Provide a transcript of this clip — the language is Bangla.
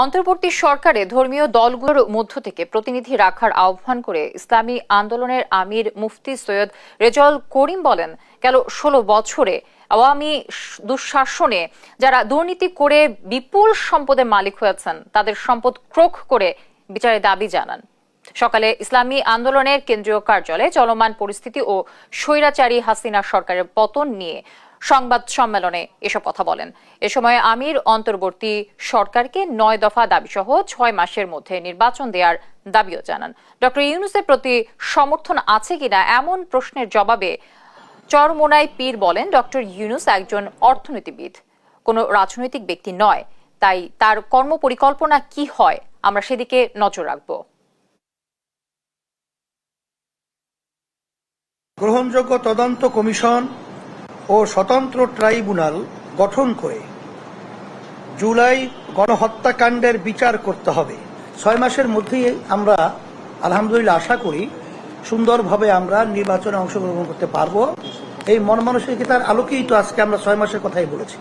অন্তর্বর্তী সরকারে ধর্মীয় দলগুলোর মধ্য থেকে প্রতিনিধি রাখার আহ্বান করে ইসলামী আন্দোলনের আমির মুফতি সৈয়দ রেজল করিম বলেন, গেল ষোলো বছরে আওয়ামী দুঃশাসনে যারা দুর্নীতি করে বিপুল সম্পদের মালিক হয়েছেন, তাদের সম্পদ ক্রোক করে বিচারের দাবি জানান। সকালে ইসলামী আন্দোলনের কেন্দ্রীয় কার্যালয়ে চলমান পরিস্থিতি ও স্বৈরাচারী হাসিনা সরকারের পতন নিয়ে সংবাদ সম্মেলনে এসব কথা বলেন। এ সময় আমির অন্তর্বর্তী সরকারকে নয় দফা দাবি সহ ছয় মাসের মধ্যে নির্বাচন দেওয়ার দাবিও জানান। ডক্টর ইউনুসের প্রতি সমর্থন আছে কিনা এমন প্রশ্নের জবাবে চরমোনাই পীর বলেন, ডক্টর ইউনুস একজন অর্থনীতিবিদ, কোনো রাজনৈতিক ব্যক্তি নয়, তাই তার কর্মপরিকল্পনা কি হয় আমরা সেদিকে নজর রাখব। গ্রহণযোগ্য তদন্ত কমিশন ও স্বতন্ত্র ট্রাইব্যুনাল গঠন করে। জুলাই গণহত্যাকাণ্ডের বিচার করতে হবে। ছয় মাসের মধ্যেই আমরা, আলহামদুলিল্লাহ, আশা করি সুন্দরভাবে আমরা নির্বাচনে অংশগ্রহণ করতে পারব। এই মন মানসিকতার আলোকেই তো আজকে আমরা ছয় মাসের কথাই বলেছি।